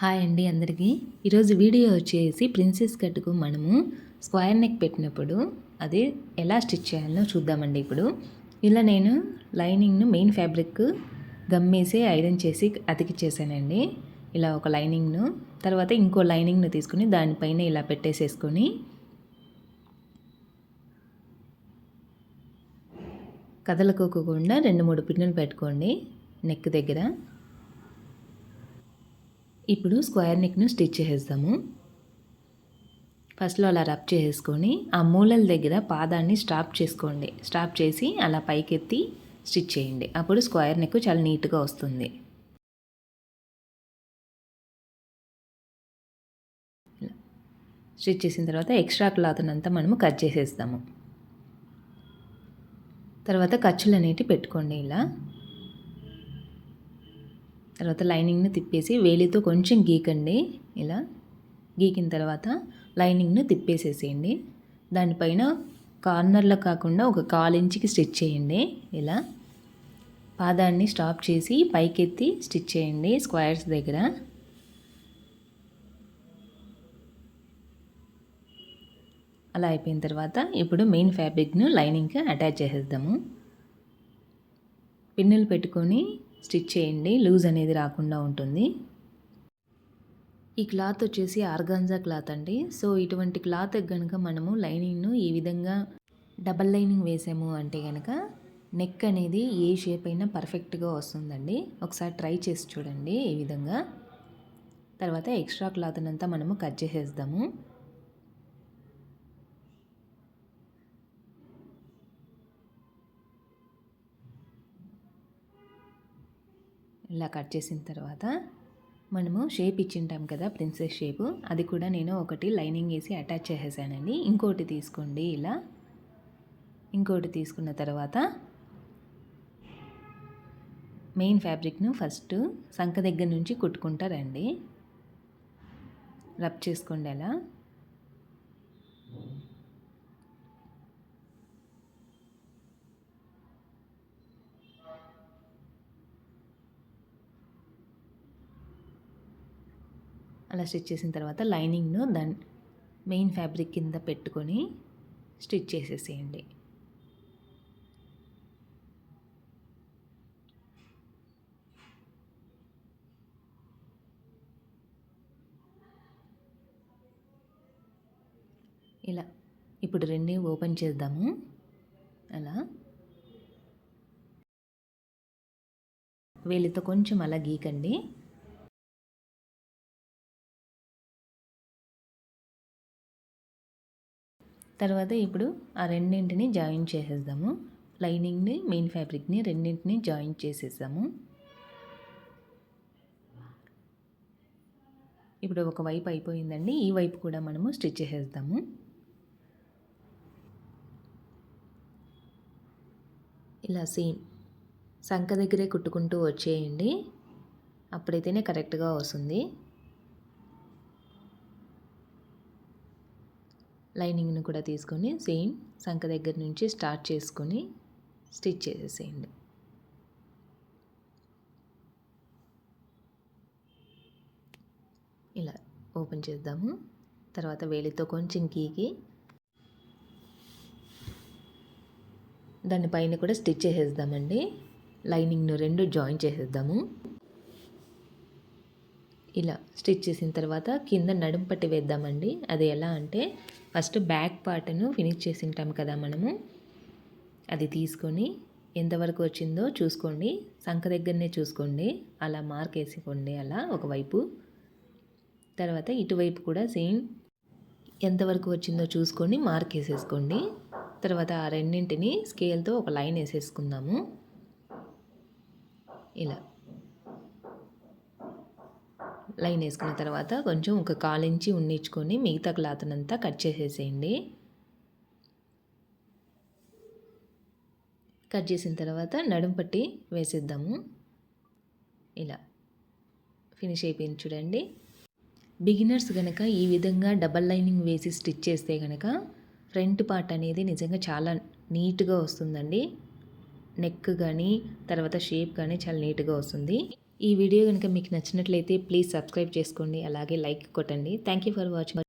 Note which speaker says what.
Speaker 1: Hi అండి అందరికీ. ఈరోజు వీడియో వచ్చేసి ప్రిన్సెస్ కట్కు మనము స్క్వేర్ నెక్ పెట్టినప్పుడు అది ఎలా స్టిచ్ చేయాలో చూద్దామండి ఇప్పుడు. ఇలా నేను లైనింగ్ను మెయిన్ ఫ్యాబ్రిక్ గమ్మేసి ఐరన్ చేసి అతికిచ్చేసానండి. ఇలా ఒక లైనింగ్ను తర్వాత ఇంకో లైనింగ్ను తీసుకుని దానిపైన ఇలా పెట్టేసేసుకొని కదలకోకుండా రెండు మూడు పిన్నులు పెట్టుకోండి నెక్ దగ్గర. ఇప్పుడు స్క్వేర్ నెక్ను స్టిచ్ చేసేద్దాము. ఫస్ట్లో అలా రబ్ చేసుకొని ఆ మూలల దగ్గర పాదాన్ని స్టాప్ చేసుకోండి. స్టాప్ చేసి అలా పైకెత్తి స్టిచ్ చేయండి. అప్పుడు స్క్వేర్ నెక్ చాలా నీట్గా వస్తుంది. స్టిచ్ చేసిన తర్వాత ఎక్స్ట్రా క్లాత్నంతా మనము కట్ చేసేస్తాము. తర్వాత ఖర్చులు అనేటివి పెట్టుకోండి ఇలా. తర్వాత లైనింగ్ని తిప్పేసి వేలితో కొంచెం గీకండి. ఇలా గీకిన తర్వాత లైనింగ్ను తిప్పేసేసేయండి. దానిపైన కార్నర్లో కాకుండా ఒక కాలించికి స్టిచ్ చేయండి. ఇలా పాదాన్ని స్టాప్ చేసి పైకెత్తి స్టిచ్ చేయండి స్క్వేర్స్ దగ్గర. అలా అయిపోయిన తర్వాత ఇప్పుడు మెయిన్ ఫ్యాబ్రిక్ను లైనింగ్కి అటాచ్ చేసేద్దాము. పిన్నులు పెట్టుకొని స్టిచ్ చేయండి లూజ్ అనేది రాకుండా ఉంటుంది. ఈ క్లాత్ వచ్చేసి ఆర్గాన్జా క్లాత్ అండి. సో ఇటువంటి క్లాత్ కనుక మనము లైనింగ్ను ఈ విధంగా డబల్ లైనింగ్ వేసాము అంటే కనుక నెక్ అనేది ఏ షేప్ అయినా పర్ఫెక్ట్గా వస్తుందండి. ఒకసారి ట్రై చేసి చూడండి ఈ విధంగా. తర్వాత ఎక్స్ట్రా క్లాత్ అంతా మనము కట్ చేసేద్దాము. ఇలా కట్ చేసిన తర్వాత మనము షేప్ ఇచ్చింటాం కదా ప్రిన్సెస్ షేపు. అది కూడా నేను ఒకటి లైనింగ్ వేసి అటాచ్ చేసేసానండి. ఇంకోటి తీసుకోండి ఇలా. ఇంకోటి తీసుకున్న తర్వాత మెయిన్ ఫ్యాబ్రిక్ను ఫస్ట్ సంఖ దగ్గర నుంచి కుట్టుకుంటారండి రబ్ చేసుకోండి అలా. అలా స్టిచ్ చేసిన తర్వాత లైనింగ్ను దాని మెయిన్ ఫ్యాబ్రిక్ కింద పెట్టుకొని స్టిచ్ చేసేసేయండి. ఇలా ఇప్పుడు రెండే ఓపెన్ చేద్దాము. అలా. వేలితో కొంచెం అలా గీకండి. తర్వాత ఇప్పుడు ఆ రెండింటిని జాయిన్ చేసేద్దాము. లైనింగ్ని మెయిన్ ఫ్యాబ్రిక్ని రెండింటిని జాయిన్ చేసేసాము ఇప్పుడు ఒక వైపు అయిపోయిందండి. ఈ వైపు కూడా మనము స్టిచ్ చేసేద్దాము. ఇలా సేమ్ సంఖ దగ్గరే కుట్టుకుంటూ వచ్చేయండి. అప్పుడైతేనే కరెక్ట్గా వస్తుంది. లైనింగ్ను కూడా తీసుకొని సేమ్ సంఖ దగ్గర నుంచి స్టార్ట్ చేసుకొని స్టిచ్ చేసేసేయండి ఇలా ఓపెన్ చేద్దాము. తర్వాత వేలితో కొంచెం గీకి దానిపైన కూడా స్టిచ్ చేసేద్దామండి. లైనింగ్ను రెండు జాయిన్ చేసేద్దాము. ఇలా స్టిచ్ చేసిన తర్వాత కింద నడుం పట్టి వేద్దామండి. అది ఎలా అంటే ఫస్ట్ బ్యాక్ పార్ట్ను ఫినిష్ చేసి ఉంటాం కదా మనము. అది తీసుకొని ఎంతవరకు వచ్చిందో చూసుకోండి. సంఖ దగ్గరనే చూసుకోండి. అలా మార్క్ వేసుకోండి అలా ఒకవైపు. తర్వాత ఇటువైపు కూడా సేమ్ ఎంతవరకు వచ్చిందో చూసుకొని మార్క్ వేసేసుకోండి. తర్వాత ఆ రెండింటిని స్కేల్తో ఒక లైన్ వేసేసుకుందాము. ఇలా. లైన్ వేసుకున్న తర్వాత కొంచెం ఒక కాలించి ఉన్నించుకొని మిగతా క్లాత్నంతా కట్ చేసేసేయండి. కట్ చేసిన తర్వాత నడుం పట్టి వేసేద్దాము. ఇలా ఫినిష్ అయిపోయింది చూడండి. బిగినర్స్ కనుక ఈ విధంగా డబల్ లైనింగ్ వేసి స్టిచ్ చేస్తే కనుక ఫ్రంట్ పార్ట్ అనేది నిజంగా చాలా నీట్గా వస్తుందండి. నెక్ కానీ తర్వాత షేప్ కానీ చాలా నీట్గా వస్తుంది. ఈ వీడియో కనుక మీకు నచ్చినట్లయితే ప్లీజ్ సబ్స్క్రైబ్ చేసుకోండి. అలాగే లైక్ కొట్టండి. Thank you for watching